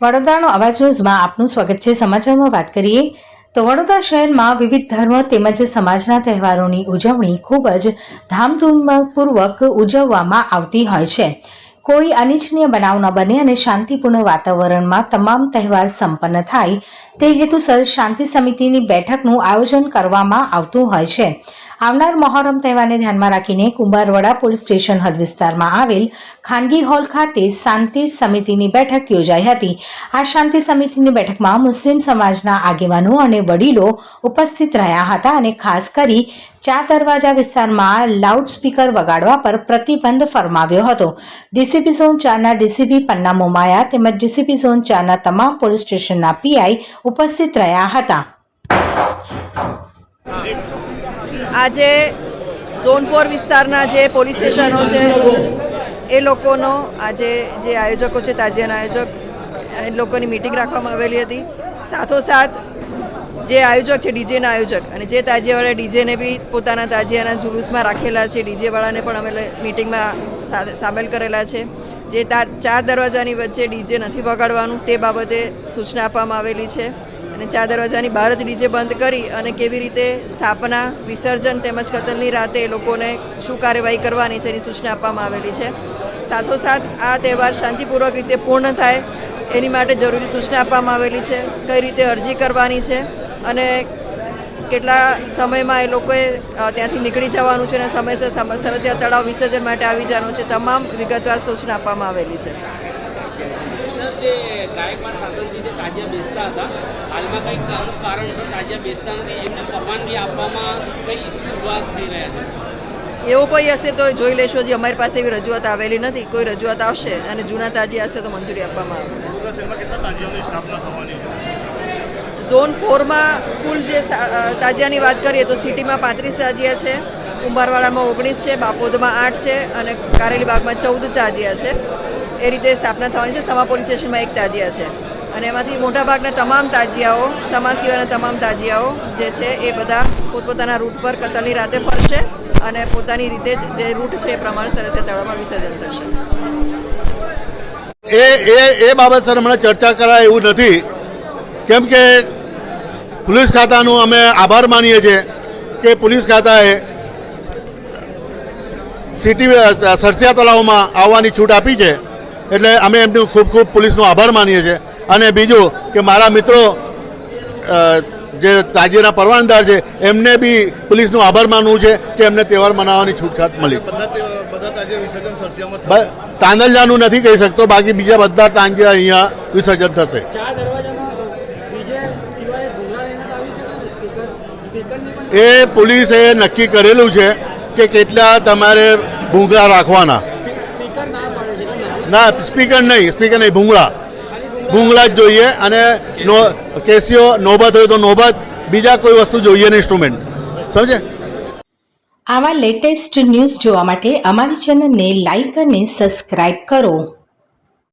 વડોદરાનો અવાજ ન્યૂઝમાં આપનું સ્વાગત છે. સમાચારમાં વાત કરીએ તો વડોદરા શહેરમાં વિવિધ ધર્મ તેમજ સમાજના તહેવારોની ઉજવણી ખૂબ જ ધામધૂમપૂર્વક ઉજવવામાં આવતી હોય છે. કોઈ અનિચ્છનીય બનાવ ન બને અને શાંતિપૂર્ણ વાતાવરણમાં તમામ તહેવાર સંપન્ન થાય. તે હેતુસર શાંતિ સમિતિની બેઠકનું આયોજન કરવામાં આવતું હોય છે. આવનાર મહોરમ તહેવારને ધ્યાનમાં રાખીને કુંભારવાડા પોલીસ સ્ટેશન હદ વિસ્તારમાં આવેલ ખાનગી હોલ ખાતે શાંતિ સમિતિની બેઠક યોજાઈ હતી. આ શાંતિ સમિતિની બેઠકમાં મુસ્લિમ સમાજના આગેવાનો અને વડીલો ઉપસ્થિત રહ્યા હતા અને ખાસ કરી ચાર દરવાજા વિસ્તારમાં લાઉડસ્પીકર વગાડવા પર પ્રતિબંધ ફરમાવ્યો હતો. ડીસીપી ઝોન ચારના ડીસીપી પન્ના મોમાયા તેમજ ડીસીપી ઝોન ચારના તમામ પોલીસ સ્ટેશનના પીઆઈ ઉપસ્થિત રહ્યા હતા. આજે ઝોન ફોર વિસ્તારના જે પોલીસ સ્ટેશનો છે, એ લોકોનો આજે જે આયોજકો છે, તાજિયાના આયોજક, એ લોકોની મિટિંગ રાખવામાં આવેલી હતી. સાથોસાથ જે આયોજક છે, ડીજેના આયોજક, અને જે તાજિયાવાળા ડીજેને બી પોતાના તાજિયાના જુલુસમાં રાખેલા છે, ડીજેવાળાને પણ અમે મિટિંગમાં સામેલ કરેલા છે. જે તા ચાર દરવાજાની વચ્ચે ડીજે નથી વગાડવાનું, તે બાબતે સૂચના આપવામાં આવેલી છે. અને ચાર દરવાજાની બહાર જ ડીજે બંધ કરી અને કેવી રીતે સ્થાપના, વિસર્જન તેમજ કતલની રાતે એ લોકોને શું કાર્યવાહી કરવાની છે એની સૂચના આપવામાં આવેલી છે. સાથોસાથ આ તહેવાર શાંતિપૂર્વક રીતે પૂર્ણ થાય એની માટે જરૂરી સૂચના આપવામાં આવેલી છે. કઈ રીતે અરજી કરવાની છે અને કેટલા સમયમાં એ લોકોએ ત્યાંથી નીકળી જવાનું છે અને સમયસર સમ- સરસિયા તળાવ વિસર્જન માટે આવી જવાનું છે. તમામ વિગતવાર સૂચના આપવામાં આવેલી છે. હાલમાં કંઈક અમુક કારણસર તાજિયા બેસતા નથી એમને પરવાનગી આપવામાં કંઈ ઇસ્યુ ઊભા થઈ રહ્યા છે? એવું કોઈ હશે તો જોઈ લેશો જે અમારી પાસે એવી રજૂઆત આવેલી નથી. કોઈ રજૂઆત આવશે અને જૂના તાજી હશે તો મંજૂરી આપવામાં આવશે. ઝોન ફોરમાં કુલ જે તાજિયાની વાત કરીએ તો સિટીમાં પાંત્રીસ તાજિયા છે કુંભારવાડામાં ઓગણીસ છે બાપોદમાં આઠ છે અને કારેલીબાગમાં ચૌદ તાજિયા છે. એ રીતે સ્થાપના થવાની છે. સમા પોલીસ સ્ટેશનમાં એક તાજિયા છે. અને એમાંથી મોટાભાગના તમામ તાજિયાઓ સમાજ સિવાયના તમામ તાજિયાઓ જે છે એ બધા પોતપોતાના રૂટ પર કતલની રાતે ફરશે અને પોતાની રીતે જ જે રૂટ છે એ પ્રમાણે સરસ તળાવમાં વિસર્જન થશે. એ એ એ બાબત સર હમણાં ચર્ચા કરાય એવું નથી. કેમ કે પોલીસ ખાતાનું અમે આભાર માનીએ છીએ કે પોલીસ ખાતાએ સિટી સરસિયા તળાવમાં આવવાની છૂટ આપી છે. એટલે અમે એમનું ખૂબ ખૂબ પોલીસનો આભાર માનીએ છીએ. અને બીજું કે મારા મિત્રો જે તાજીના પરવાનદાર છે એમને બી પોલીસનો આભાર માનવું છે કે એમને તહેવાર મનાવવાની છૂટછાટ મળી. તાંદલજાનું નથી કહી શકતો બાકી બીજા બધા તાંજિયા અહીંયા વિસર્જન થશે. ચાર દરવાજામાં બીજે સિવાય ભૂંગળા લઈને તો આવી શકે ને? સ્પીકર સ્પીકરની પણ એ પોલીસે નક્કી કરેલું છે કે કેટલા તમારે ભૂંગળા રાખવાના. ના સ્પીકર નહીં સ્પીકર નહીં ભૂંગળા. ભૂંગળા જ જોઈએ અને નો કેસીઓ નોબત હોય તો નોબત, બીજા કોઈ વસ્તુ જોઈએ નહીં ઇન્સ્ટ્રુમેન્ટ સમજે? આવા લેટેસ્ટ ન્યૂઝ જોવા માટે અમારી ચેનલને લાઇક અને સબસ્ક્રાઇબ કરો.